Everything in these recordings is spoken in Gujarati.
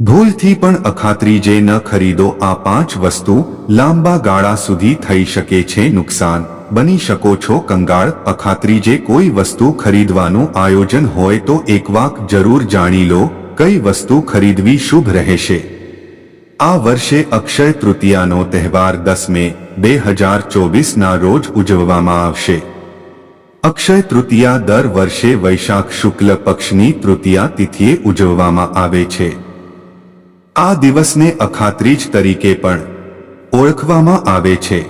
ભૂલથી પણ અખાત્રી જે ન ખરીદો આ પાંચ વસ્તુ, લાંબા ગાળા સુધી થઈ શકે છે નુકસાન. બની શકો છો કંગાળ. અખાત્રી જે કોઈ વસ્તુ ખરીદવાનું આયોજન હોય તો એક વાક જરૂર જાણી લો, કઈ વસ્તુ ખરીદવી શુભ રહેશે. આ વર્ષે અક્ષય તૃતીયાનો તહેવાર દસ મે, બે હજાર ચોવીસના રોજ ઉજવવામાં આવશે. અક્ષય તૃતીયા દર વર્ષે વૈશાખ શુક્લ પક્ષની તૃતીયા તિથિએ ઉજવવામાં આવે છે. આ દિવસને અખાત્રીજ તરીકે પણ ઓળખવામાં આવે છે.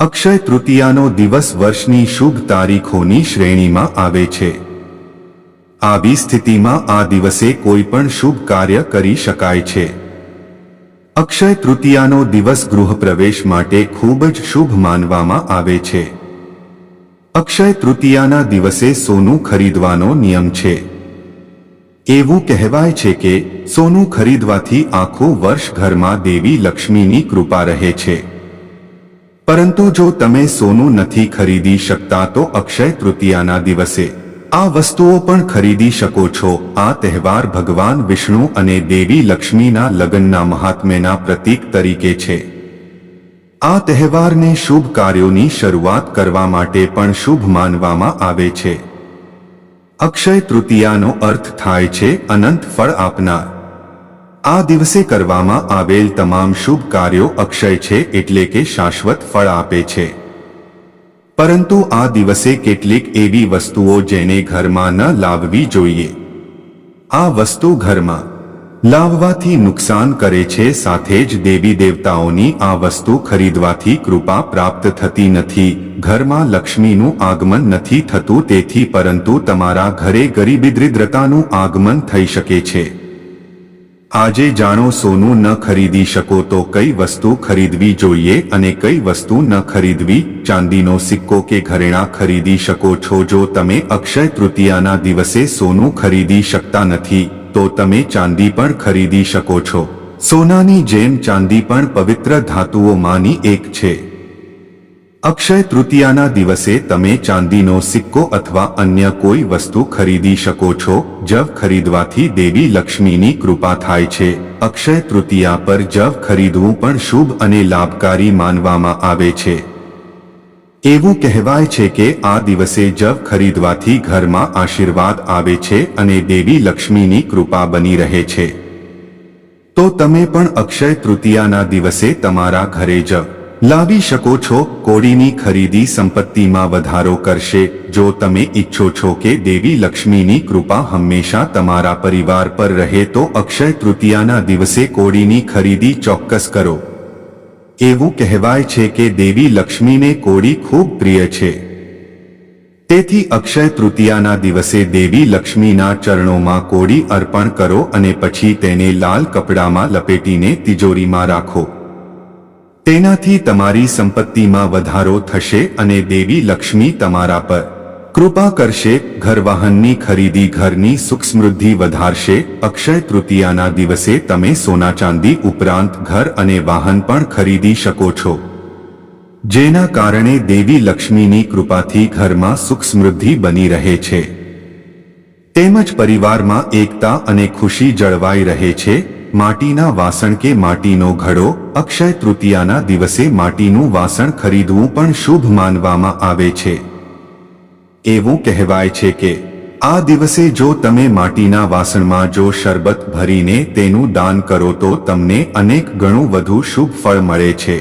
અક્ષય તૃતીયાનો દિવસ વર્ષની શુભ તારીખોની શ્રેણીમાં આવે છે. આવી સ્થિતિમાં આ દિવસે કોઈ પણ શુભ કાર્ય કરી શકાય છે. અક્ષય તૃતીયાનો દિવસ ગૃહ પ્રવેશ માટે ખૂબ જ શુભ માનવામાં આવે છે. અક્ષય તૃતીયાના દિવસે સોનું ખરીદવાનો નિયમ છે. એવું કહેવાય છે કે સોનું ખરીદવાથી આખું વર્ષ ઘરમાં દેવી લક્ષ્મીની કૃપા રહે છે. પરંતુ જો તમે સોનું નથી ખરીદી શકતા તો અક્ષય તૃતીયાના દિવસે આ વસ્તુઓ પણ ખરીદી શકો છો. આ તહેવાર ભગવાન વિષ્ણુ અને દેવી લક્ષ્મીના લગ્નના મહાત્મ્યના પ્રતીક તરીકે છે. આ તહેવારને શુભ કાર્યોની શરૂઆત કરવા માટે પણ શુભ માનવામાં આવે છે. અક્ષય તૃતીયાનો અર્થ થાય છે, અનંત ફળ આપનાર. આ દિવસે કરવામાં આવેલ તમામ શુભ કાર્યો અક્ષય છે, એટલે કે શાશ્વત ફળ આપે છે. પરંતુ આ દિવસે કેટલીક એવી વસ્તુઓ જેને ઘરમાં ન લાવવી જોઈએ. આ વસ્તુ ઘરમાં લાવવાથી નુકસાન કરે છે, સાથે જ દેવી દેવતાઓની આ વસ્તુ ખરીદવાથી કૃપા પ્રાપ્ત થતી નથી. ઘરમાં લક્ષ્મીનું આગમન નથી થતું, તેથી પરંતુ તમારા ઘરે ગરીબી દરિદ્રતાનું આગમન થઈ શકે છે. આજે જાણો, સોનું ન ખરીદી શકો તો કઈ વસ્તુ ખરીદવી જોઈએ અને કઈ વસ્તુ ન ખરીદવી? ચાંદીનો સિક્કો કે ઘરેણાં ખરીદી શકો છો? જો તમે અક્ષય તૃતીયાના દિવસે સોનું ખરીદી શકતા નથી તો તમે ચાંદી પણ ખરીદી શકો છો. સોનાની જેમ ચાંદી પણ પવિત્ર ધાતુઓમાંની એક છે. અક્ષય તૃતીયાના દિવસે તમે ચાંદીનો સિક્કો અથવા અન્ય કોઈ વસ્તુ ખરીદી શકો છો, જવ ખરીદવાથી દેવી લક્ષ્મીની કૃપા થાય છે. અક્ષય તૃતીયા પર જવ ખરીદવું પણ શુભ અને લાભકારી માનવામાં આવે છે. એવું કહેવાય છે કે આ દિવસે જવ ખરીદવાથી ઘરમાં આશીર્વાદ આવે છે અને દેવી લક્ષ્મીની કૃપા બની રહે છે. તો તમે પણ અક્ષય તૃતીયાના દિવસે તમારા ઘરે જવ લાવી શકો છો. કોડીની ખરીદી સંપત્તિમાં વધારો કરશે. જો તમે ઈચ્છો છો કે દેવી લક્ષ્મીની કૃપા હંમેશા તમારા પરિવાર પર રહે તો અક્ષય તૃતીયાના દિવસે કોડીની ખરીદી ચોક્કસ કરો. એવું કહેવાય છે કે દેવી લક્ષ્મીને કોડી ખૂબ પ્રિય છે. તેથી અક્ષય તૃતીયાના દિવસે દેવી લક્ષ્મીના ચરણોમાં કોડી અર્પણ કરો અને પછી તેને લાલ કપડામાં લપેટીને તિજોરીમાં રાખો. તેનાથી તમારી સંપત્તિમાં વધારો થશે અને દેવી લક્ષ્મી તમારા પર કૃપા કરશે, ઘર વાહનની ખરીદી ઘરની સુખ સમૃદ્ધિ વધારશે, અક્ષય તૃતીયાના દિવસે તમે સોના ચાંદી ઉપરાંત ઘર અને વાહન પણ ખરીદી શકો છો. જેના કારણે દેવી લક્ષ્મીની કૃપાથી ઘરમાં સુખ સમૃદ્ધિ બની રહે છે. તેમજ પરિવારમાં એકતા અને ખુશી જળવાઈ રહે છે. માટીના વાસણ કે માટીનો ઘડો, અક્ષય તૃતીયાના દિવસે માટીનું વાસણ ખરીદવું પણ શુભ માનવામાં આવે છે. એવું કહેવાય છે કે, આ દિવસે જો તમે માટીના વાસણમાં જો શરબત ભરીને તેનું દાન કરો તો તમને અનેક ગણું વધુ શુભ ફળ મળે છે.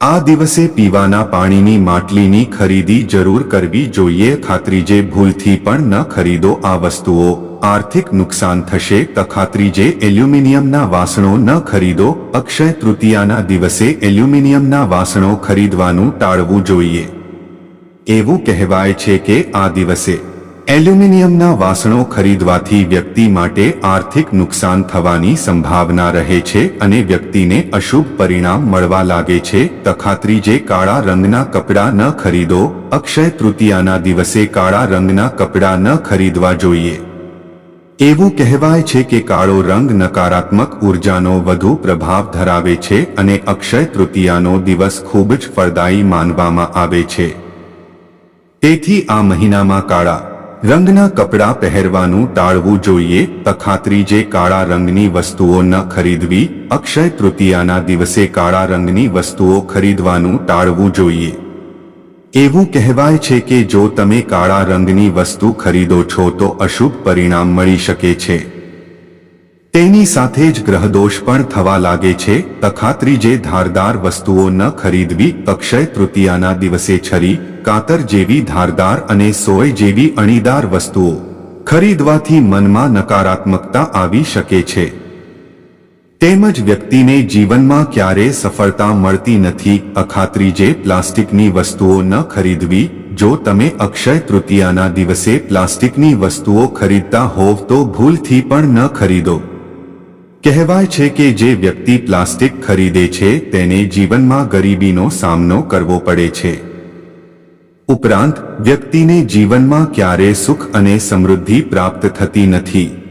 આ દિવસે પીવાના પાણીની માટલીની ખરીદી જરૂર કરવી જોઈએ ખાત્રીજે ભૂલથી પણ ન ખરીદો આ વસ્તુઓ. આર્થિક નુકસાન થશે તખાત્રીજે એલ્યુમિનિયમના વાસણો ન ખરીદો. અક્ષય તૃતીયાના દિવસે એલ્યુમિનિયમના વાસણો ખરીદવાનું ટાળવું જોઈએ. એવું કહેવાય છે કે આ દિવસે એલ્યુમિનિયમના વાસણો ખરીદવાથી વ્યક્તિ માટે આર્થિક નુકસાન થવાની સંભાવના રહે છે અને વ્યક્તિને અશુભ પરિણામ મળવા લાગે છે. તખાત્રીજે કાળા રંગના કપડાં ન ખરીદો, અક્ષય તૃતીયાના દિવસે કાળા રંગના કપડાં ન ખરીદવા જોઈએ. એવું કહેવાય છે કે કાળો રંગ નકારાત્મક ઉર્જાનો વધુ પ્રભાવ ધરાવે છે અને અક્ષય તૃતીયાનો દિવસ ખૂબ જ ફળદાયી માનવામાં આવે છે. તેથી આ મહિનામાં કાળા રંગના કપડાં પહેરવાનું ટાળવું જોઈએ, તખાત્રી જે કાળા રંગની વસ્તુઓ ન ખરીદવી, અક્ષય તૃતીયાના દિવસે કાળા રંગની વસ્તુઓ ખરીદવાનું ટાળવું જોઈએ. એવું કહેવાય છે કે જો તમે કાળા રંગની વસ્તુ ખરીદો છો તો અશુભ પરિણામ મળી શકે છે. તેની સાથે જ ગ્રહદોષ પણ થવા લાગે છે. તખાત્રી જે ધારદાર વસ્તુઓ ન ખરીદવી, અક્ષય તૃતીયાના દિવસે છરી કાતર જેવી ધારદાર અને સોય જેવી અણીદાર વસ્તુઓ ખરીદવાથી મનમાં નકારાત્મકતા આવી શકે છે. તેમજ વ્યક્તિને જીવનમાં ક્યારે સફળતા મળતી નથી, અખાત્રી જે પ્લાસ્ટિકની વસ્તુઓ ન ખરીદવી, જો તમે અક્ષય તૃતીયાના દિવસે પ્લાસ્ટિકની વસ્તુઓ ખરીદતા હોવ તો ભૂલથી પણ ન ખરીદો. કહેવાય છે કે જે વ્યક્તિ પ્લાસ્ટિક ખરીદે છે, તેને જીવનમાં ગરીબીનો સામનો કરવો પડે છે. ઉપરાંત વ્યક્તિને જીવનમાં ક્યારે સુખ અને સમૃદ્ધિ પ્રાપ્ત થતી નથી.